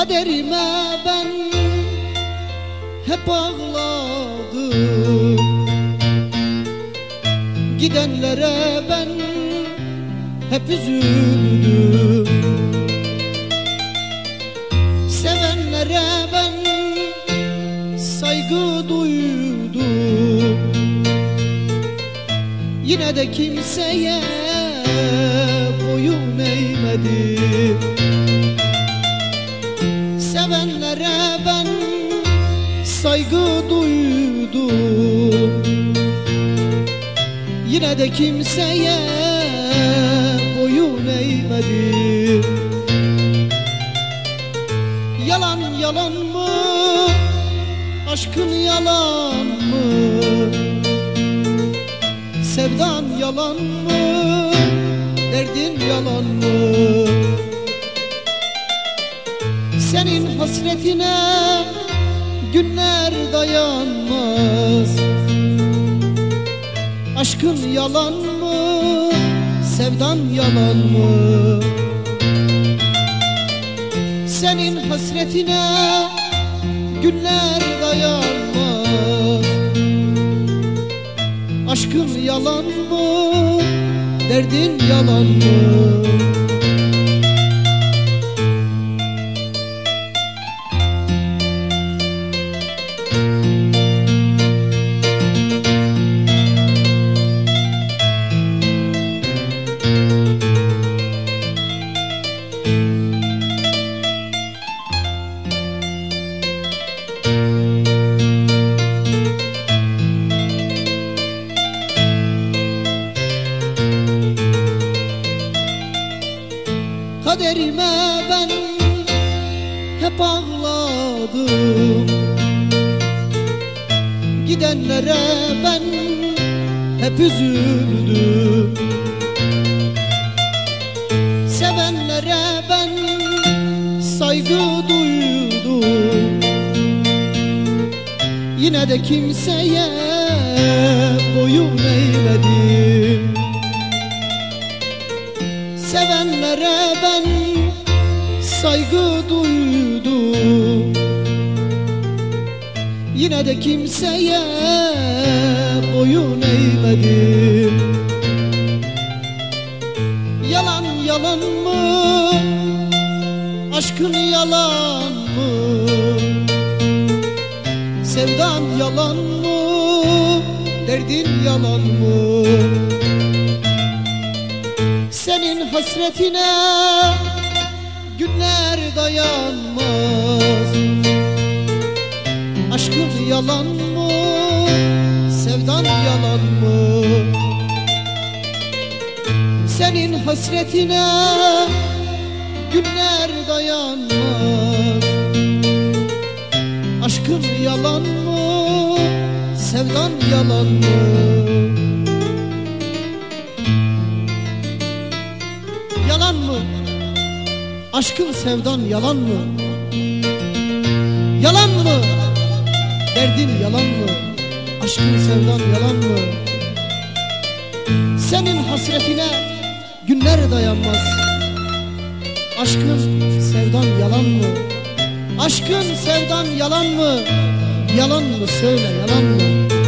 Kaderime ben hep ağladım. Gidenlere ben hep üzüldüm. Sevenlere ben saygı duydum. Yine de kimseye boyun eğmedim de kimseye boyun eğmedim Yalan yalan mı? Aşkın yalan mı? Sevdan yalan mı? Derdin yalan mı? Senin hasretine günler dayanmaz Aşkın yalan mı? Sevdan yalan mı? Senin hasretine günler dayanmaz Aşkın yalan mı? Derdin yalan mı? Kaderime ben hep ağladım. Gidenlere ben hep üzüldüm. Sevenlere ben saygı duydum. Yine de kimseye boyun eğmedim Sevenlere ben saygı duydum Yine de kimseye boyun eğmedim Yalan yalan mı? Aşkın yalan mı? Sevdan yalan mı? Derdin yalan mı? Senin hasretine günler dayanmaz. Aşkın yalan mı, sevdan yalan mı? Senin hasretine günler dayanmaz. Aşkın yalan mı, sevdan yalan mı Aşkın sevdan yalan mı? Yalan mı? Derdin yalan mı? Aşkın sevdan yalan mı? Senin hasretine günler dayanmaz Aşkın sevdan yalan mı? Aşkın sevdan yalan mı? Yalan mı söyle yalan mı?